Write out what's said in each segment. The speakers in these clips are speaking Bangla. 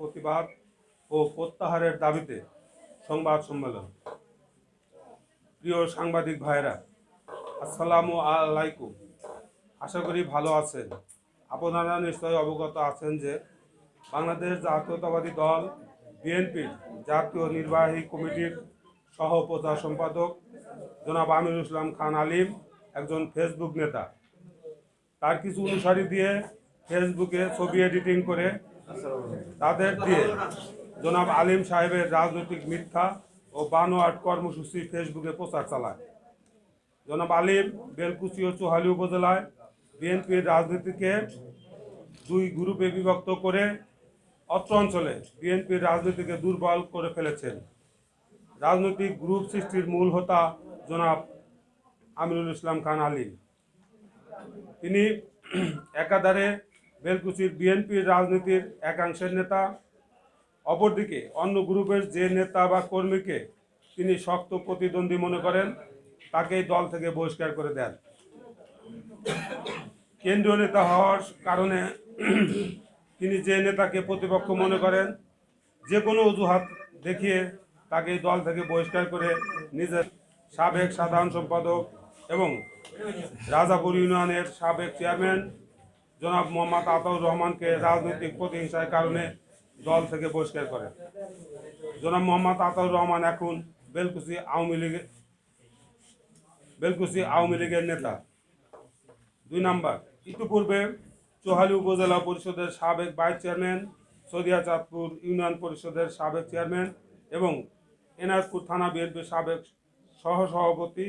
প্রতিবাদ ও প্রত্যাহারের দাবিতে সংবাদ সম্মেলন। প্রিয় সাংবাদিক ভাইরা আসসালামু আলাইকুম। আশা করি ভালো আছেন। আপনারা নিশ্চয়ই অবগত আছেন যে বাংলাদেশ জাতীয়তাবাদী দল বিএনপির জাতীয় নির্বাহী কমিটির সহ প্রচার সম্পাদক জনাব আমির ইসলাম খান আলিম একজন ফেসবুক নেতা। তার কিছু অনুসারী দিয়ে ফেসবুকে ছবি এডিটিং করে তাদের দিয়ে জনাব আলিম সাহেবের রাজনৈতিক মিথ্যা ও বানোয়াট কর্মসূচি ফেসবুকে প্রচার চালায়। জনাব আলিম বেলকুচি ও চোহালি উপজেলায় বিএনপির রাজনীতিকে দুই গ্রুপে বিভক্ত করে অত্র অঞ্চলে বিএনপির রাজনীতিকে দুর্বল করে ফেলেছেন। রাজনৈতিক গ্রুপ সৃষ্টির মূল হোতা জনাব আমিরুল ইসলাম খান আলিম তিনি একাধারে বেলকুচির বিএনপির রাজনীতির একাংশের নেতা। অপরদিকে অন্য গ্রুপের যে নেতা বা কর্মীকে তিনি শক্ত প্রতিদ্বন্দ্বী মনে করেন, তাকেই দল থেকে বহিষ্কার করে দেন। কেন্দ্রীয় নেতা হওয়ার কারণে তিনি যে নেতাকে প্রতিপক্ষ মনে করেন, যে কোনো অজুহাত দেখিয়ে তাকে দল থেকে বহিষ্কার করে নিজের সাবেক সাধারণ সম্পাদক এবং রাজাপুর ইউনিয়নের সাবেক চেয়ারম্যান জনাব মোহাম্মদ আতাউর রহমানকে রাজনৈতিক প্রতিহিংসার কারণে দল থেকে বহিষ্কার করে। জনাব মোহাম্মদ আতাউর রহমান এখন বেলকুচি আওয়ামী লীগের বেলকুচি আওয়ামী লীগের নেতা। দুই নাম্বার, ইতিপূর্বে চোহালি উপজেলা পরিষদের সাবেক vice chairman, Sadia Chandpur union পরিষদের সাবেক চেয়ারম্যান এবং এনাজপুর থানা বিএনপির সাবেক সহসভাপতি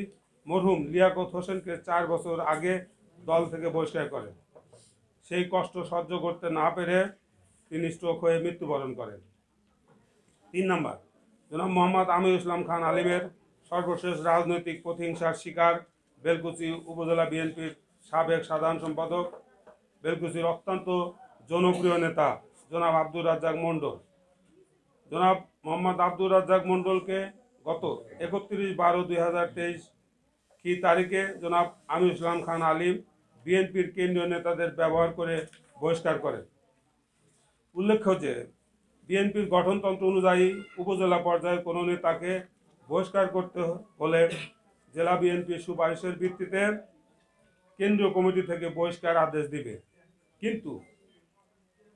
মরহুম লিয়াকত হোসেনকে চার বছর আগে দল থেকে বহিষ্কার করেন সেই কষ্ট সহ্য করতে না পেরে তিনি স্ট্রোক হয়ে মৃত্যুবরণ করেন। তিন নম্বর, জনাব মোহাম্মদ আমির ইসলাম খান আলিমের সর্বশেষ রাজনৈতিক প্রতিহিংসার শিকার বেলকুচি উপজেলা বিএনপির সাবেক সাধারণ সম্পাদক, বেলকুচির অত্যন্ত জনপ্রিয় নেতা জনাব আব্দুর রাজ্জাক মণ্ডল। জনাব মোহাম্মদ আব্দুর রাজ্জাক মণ্ডলকে গত একত্রিশ বারো দুই হাজার তেইশ কি তারিখে জনাব আমির ইসলাম খান আলিম বিএনপির কেন্দ্রীয় নেতাদের ব্যবহার করে বহিষ্কার করেন উল্লেখ্য যে, বিএনপির গঠনতন্ত্র অনুযায়ী উপজেলা পর্যায়ে কোনো নেতাকে বহিষ্কার করতে হলে জেলা বিএনপির সুপারিশের ভিত্তিতে কেন্দ্রীয় কমিটি থেকে বহিষ্কার আদেশ দিবে। কিন্তু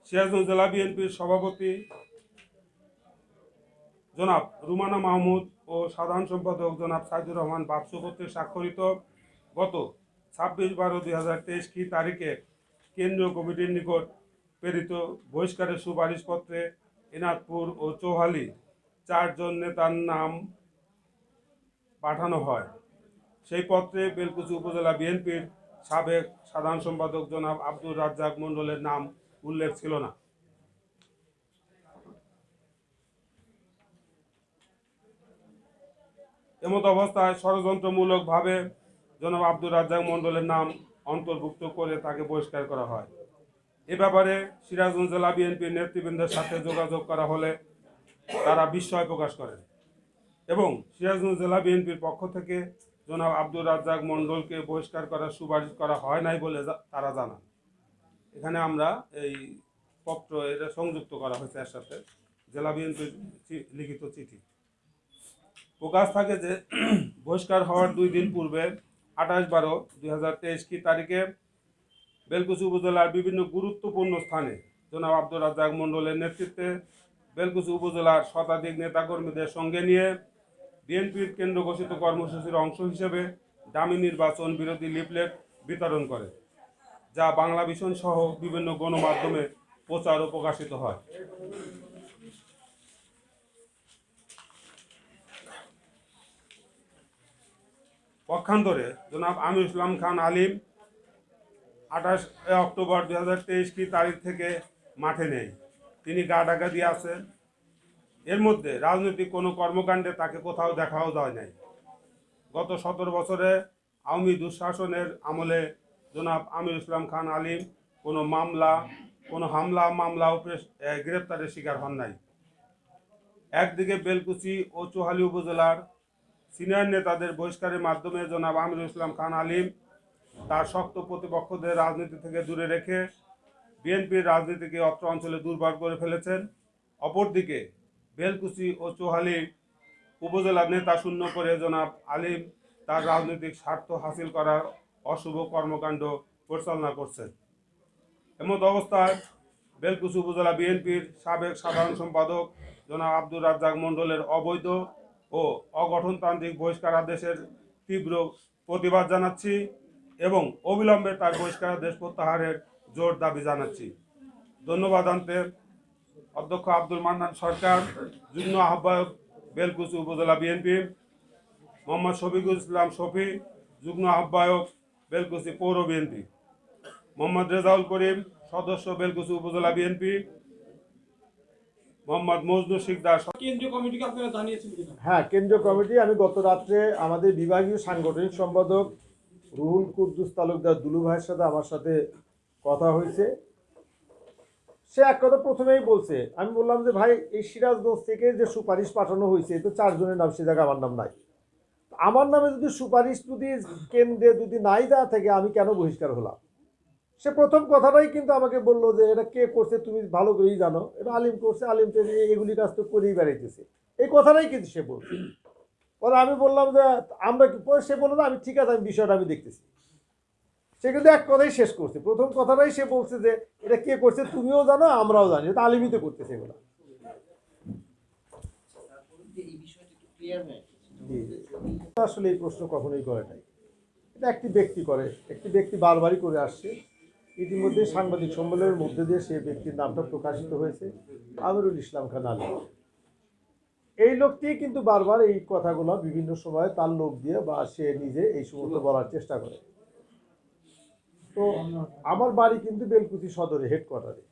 সিরাজগঞ্জ জেলা বিএনপির সভাপতি জনাব রুমানা মাহমুদ ও সাধারণ সম্পাদক জনাব সাইদুর রহমান বাপসু কর্তৃক স্বাক্ষরিত গত ছাব্বিশ বারো দুই হাজার তেইশ কি তারিখে কেন্দ্রীয় কমিটির নিকট প্রেরিত বহিষ্কারের সুপারিশপত্রে এনাদপুর ও চৌহালি চারজন নেতার নাম পাঠানো হয়। সেই পত্রে বেলকুচি উপজেলা বিএনপির সাবেক সাধারণ সম্পাদক জনাব আব্দুর রাজ্জাক মণ্ডলের নাম উল্লেখ ছিল না। এমত অবস্থায় ষড়যন্ত্রমূলকভাবে জনাব আব্দুর রাজ্জাক মণ্ডলের নাম অন্তর্ভুক্ত করে তাকে বহিষ্কার করা হয়। এ ব্যাপারে সিরাজগঞ্জ জেলা বিএনপির নেতৃবৃন্দের সাথে যোগাযোগ করা হলে তারা বিস্ময় প্রকাশ করেন এবং সিরাজগঞ্জ জেলা বিএনপির পক্ষ থেকে জনাব আব্দুর রাজ্জাক মণ্ডলকে বহিষ্কার করার সুপারিশ করা হয় নাই বলে তারা জানান। এখানে আমরা এই পত্র এটা সংযুক্ত করা হয়েছে এর সাথে, জেলা বিএনপির লিখিত চিঠি। প্রকাশ থাকে যে, বহিষ্কার হওয়ার দুই দিন পূর্বে আঠাশ বারো দুই হাজার তেইশ কি তারিখে বেলকুচি উপজেলার বিভিন্ন গুরুত্বপূর্ণ স্থানে জনাব আব্দুর রাজ্জাক মণ্ডলের নেতৃত্বে বেলকুচি উপজেলার শতাধিক নেতাকর্মীদের সঙ্গে নিয়ে বিএনপির কেন্দ্র ঘোষিত কর্মসূচির অংশ হিসেবে দামি নির্বাচন বিরোধী লিফলেট বিতরণ করে, যা বাংলা ভিশন সহ বিভিন্ন গণমাধ্যমে প্রচার ও প্রকাশিত হয়। পক্ষান্তরে জনাব আমির ইসলাম খান আলিম আঠাশ অক্টোবর দু হাজার তেইশ কি তারিখ থেকে মাঠে নেই। তিনি গা ডাকা দিয়ে আছেন। এর মধ্যে রাজনৈতিক কোনো কর্মকাণ্ডে তাকে কোথাও দেখাও যায় নাই। গত সতেরো বছরে আওয়ামী দুঃশাসনের আমলে জনাব আমির ইসলাম খান আলিম কোনো মামলা, কোনো হামলা, মামলা ও গ্রেপ্তারের শিকার হন নাই। একদিকে বেলকুচি ও চোহালি উপজেলার সিনিয়র নেতাদের বহিষ্কারের মাধ্যমে জনাব আমিরুল ইসলাম খান আলিম তার শক্ত প্রতিপক্ষদের রাজনীতি থেকে দূরে রেখে বিএনপির রাজনীতিকে অত্র অঞ্চলে দুর্বল করে ফেলেছেন। অপরদিকে বেলকুচি ও চোহালি উপজেলার নেতা শূন্য করে জনাব আলিম তার রাজনৈতিক স্বার্থ হাসিল করার অশুভ কর্মকাণ্ড পরিচালনা করছেন। এমত অবস্থায় বেলকুচি উপজেলা বিএনপির সাবেক সাধারণ সম্পাদক জনাব আব্দুর রাজ্জাক মণ্ডলের অবৈধ ও অগঠনতান্ত্রিক বহিষ্কার আদেশের তীব্র প্রতিবাদ জানাচ্ছি এবং অবিলম্বে তার বহিষ্কার আদেশ প্রত্যাহারের জোর দাবি জানাচ্ছি। ধন্যবাদ আনতে অধ্যক্ষ আব্দুল মান্নান সরকার, যুগ্ম আহ্বায়ক বেলকুচি উপজেলা বিএনপি, মোহাম্মদ শফিকুল ইসলাম শফি, যুগ্ম আহ্বায়ক বেলকুচি পৌর বিএনপি, মোহাম্মদ রেজাউল করিম, সদস্য বেলকুচি উপজেলা বিএনপি মোহাম্মদ মজনু শিকদার কেন্দ্রীয় কমিটিকে আপনারা জানিয়েছেন হ্যাঁ কেন্দ্রীয় কমিটি আমি গত রাত্রে আমাদের বিভাগীয় সাংগঠনিক সম্পাদক রুহুল কুদ্দুস তালুকদার দুলু ভাইয়ের সাথে আমার সাথে কথা হয়েছে। সে এক কথা প্রথমেই বলছে আমি বললাম যে ভাই এই সিরাজগঞ্জ থেকে যে সুপারিশ পাঠানো হয়েছে তো চারজনের নাম সে জায়গায় আমার নাম নাই। আমার নামে যদি সুপারিশ যদি কেন্দ্রে যদি নাই দেওয়া থাকে আমি কেন বহিষ্কার হলাম? সে প্রথম কথাটাই কিন্তু আমাকে বলল যে, এটা কে করছে? তুমি ভালো করেই জানো। এটা আলিম করছে, আলিম তো এগুলি কাজ তো করেই বেড়াইতেছে। এই কথাটাই কিন্তু সে বলছে। পরে আমি বললাম যে, আমরা কি সে বলল আমি ঠিক আছে, আমি বিষয়টা আমি দেখতেছি। সে কিন্তু এক কথাই শেষ করছে। প্রথম কথাটাই সে বলছে যে, এটা কে করছে? তুমিও জানো, আমরাও জানি। এটা আলিমই তো করতেছে এগুলো। আসলে এই প্রশ্ন কখনোই করে নাই। এটা একটি ব্যক্তি করে, একটি ব্যক্তি বারবারই করে আসছে। ইতিমধ্যে সাংবাদিক সম্মেলনের মধ্যে দিয়ে সেই ব্যক্তির নামটা প্রকাশিত হয়েছে, আমিরুল ইসলাম খান আলী এই লোকটি কিন্তু বারবার এই কথাগুলো বিভিন্ন সময় তার লোক দিয়ে বা সে নিজে এই সমস্ত বলার চেষ্টা করে। তো আমার বাড়ি কিন্তু বেলকুচি সদরে হেডকোয়ার্টারে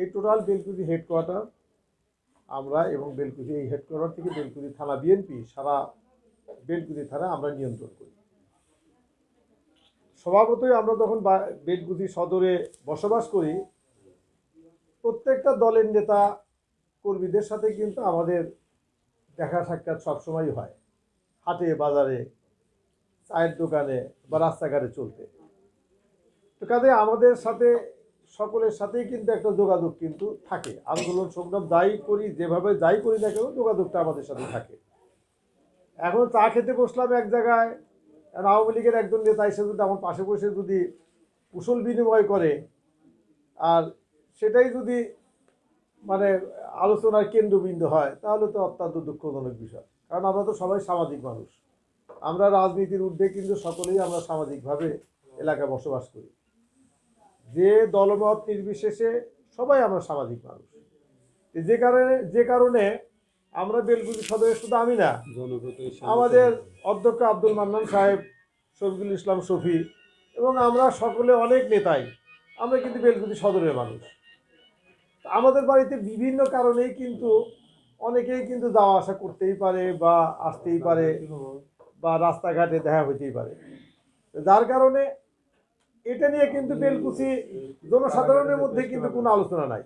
এই টোটাল বেলকুচি হেডকোয়ার্টার আমরা এবং বেলকুচি এই হেডকোয়ার্টার থেকে বেলকুচি থানা বিএনপি সারা বেলকুচি থানা আমরা নিয়ন্ত্রণ করি। স্বভাবতই আমরা যখন বা- বেলকুচি সদরে বসবাস করি, প্রত্যেকটা দলের নেতা কর্মীদের সাথে কিন্তু আমাদের দেখা সাক্ষাৎ সবসময়ই হয়। হাটে, বাজারে, চায়ের দোকানে বা রাস্তাঘাটে চলতে। তো কাজে আমাদের সাথে, সকলের সাথেই কিন্তু একটা যোগাযোগ কিন্তু থাকে। আন্দোলন সংগ্রাম যাই করি, যেভাবে যাই করি না কেন, যোগাযোগটা আমাদের সাথে থাকে। এখন চা খেতে বসলাম এক জায়গায় আর আওয়ামী লীগের একজন নেতা এসে যদি আমার পাশে বসে যদি কুশল বিনিময় করে, আর সেটাই যদি মানে আলোচনার কেন্দ্রবিন্দু হয়, তাহলে তো অত্যন্ত দুঃখজনক বিষয়। কারণ আমরা তো সবাই সামাজিক মানুষ। আমরা রাজনীতির ঊর্ধ্বে কিন্তু সকলেই আমরা সামাজিকভাবে এলাকায় বসবাস করি। যে দলমত নির্বিশেষে সবাই আমরা সামাজিক মানুষ। যে কারণে যে কারণে আমরা বেলগুলি সদরের শুধু আমি না আমাদের অধ্যক্ষ আব্দুল মান্নান সাহেব শফিকুল ইসলাম শফি এবং আমরা সকলে অনেক নেতাই। আমরা কিন্তু বেলকুচি সদরের মানুষ। আমাদের বাড়িতে বিভিন্ন কারণেই কিন্তু অনেকেই কিন্তু যাওয়া আসা করতেই পারে বা আসতেই পারে বা রাস্তাঘাটে দেখা হইতেই পারে। যার কারণে এটা নিয়ে কিন্তু বেলকুচি জনসাধারণের মধ্যে কিন্তু কোনো আলোচনা নাই।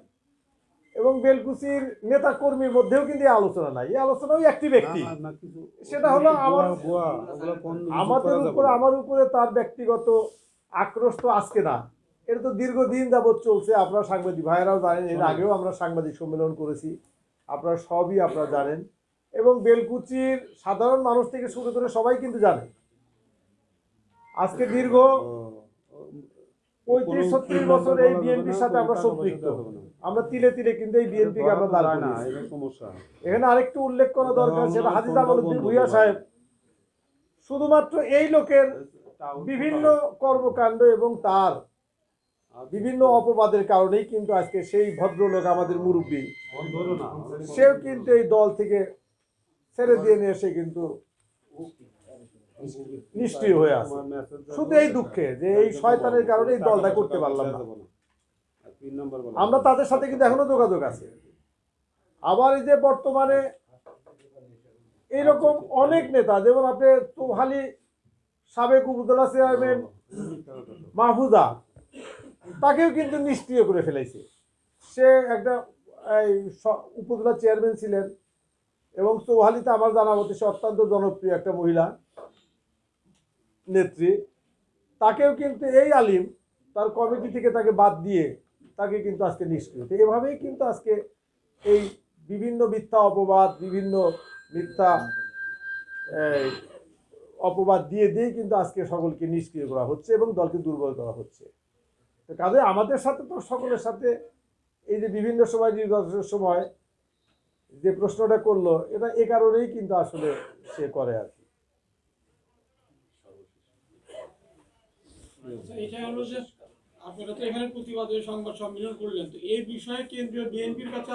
এবং বেলকুচির নেতা কর্মীর মধ্যেও কিন্তু আলোচনা নাই। এই আলোচনা ওই একটি। ব্যক্তি সেটা হলো আমার আমাদের উপরে আমার উপরে তার ব্যক্তিগত আক্রোশ তো আজকে না। এটা তো দীর্ঘদিন যাবৎ চলছে আপনারা সাংবাদিক ভাইয়েরাও জানেন এর আগেও আমরা সাংবাদিক সম্মেলন করেছি। আপনারা সবই আপনারা জানেন। এবং বেলকুচির সাধারণ মানুষ থেকে শুরু করে সবাই কিন্তু জানে। আজকে দীর্ঘ পঁয়ত্রিশ ছত্রিশ বছর এই বিএনপির সাথে আমরা সম্পৃক্ত। আমরা তিলে তিলে কিন্তু এই বিএনপিকে আমরা দাঁড় করিয়েছি। এখানে আরেকটু উল্লেখ করা দরকার সেটা হাজিজ আমলুদ্দিন ভুইয়া সাহেব। শুধুমাত্র এই লোকের বিভিন্ন কর্মকাণ্ড এবং তার বিভিন্ন অপবাদের কারণেই কিন্তু আজকে সেই ভদ্রলোক আমাদের মুরব্বী। সেও কিন্তু এই দল থেকে ছেড়ে দিয়ে নিয়ে এসে কিন্তু নিষ্ক্রিয় হয়ে আছে। শুধু এই দুঃখে যে এই শয়তানের কারণে এই দলটা করতে পারলাম না। আমরা তাদের সাথে কিন্তু এখনও যোগাযোগ আছে। আবার এই যে বর্তমানে এইরকম অনেক নেতা, যেমন আপনি তোহালি সাবেক উপজেলা চেয়ারম্যান মাহফুজা, তাকেও কিন্তু নিষ্ক্রিয় করে ফেলেছে। সে একটা, এই উপজেলা চেয়ারম্যান ছিলেন এবং চৌহালিতে আমার জানা মতে সে অত্যন্ত জনপ্রিয় একটা মহিলা। নেত্রী, তাকেও কিন্তু এই আলিম তার কমিটি থেকে তাকে বাদ দিয়ে তাকে কিন্তু আজকে নিষ্ক্রিয়। এভাবেই কিন্তু আজকে এই বিভিন্ন মিথ্যা অপবাদ, বিভিন্ন মিথ্যা অপবাদ দিয়ে দিয়ে কিন্তু আজকে সকলকে নিষ্ক্রিয় করা হচ্ছে এবং দলকে দুর্বল করা হচ্ছে। তো কাজে আমাদের সাথে তো সকলের সাথে এই যে বিভিন্ন সময় নির্বাচনের সময় যে প্রশ্নটা করল, এটা এ কারণেই কিন্তু আসলে সে করে আর কি আচ্ছা, এটা হলো যে আপনারা তো এখানে প্রতিবাদে সংবাদ সম্মেলন করলেন। তো এই বিষয়ে কেন্দ্রীয় বিএনপির কাছে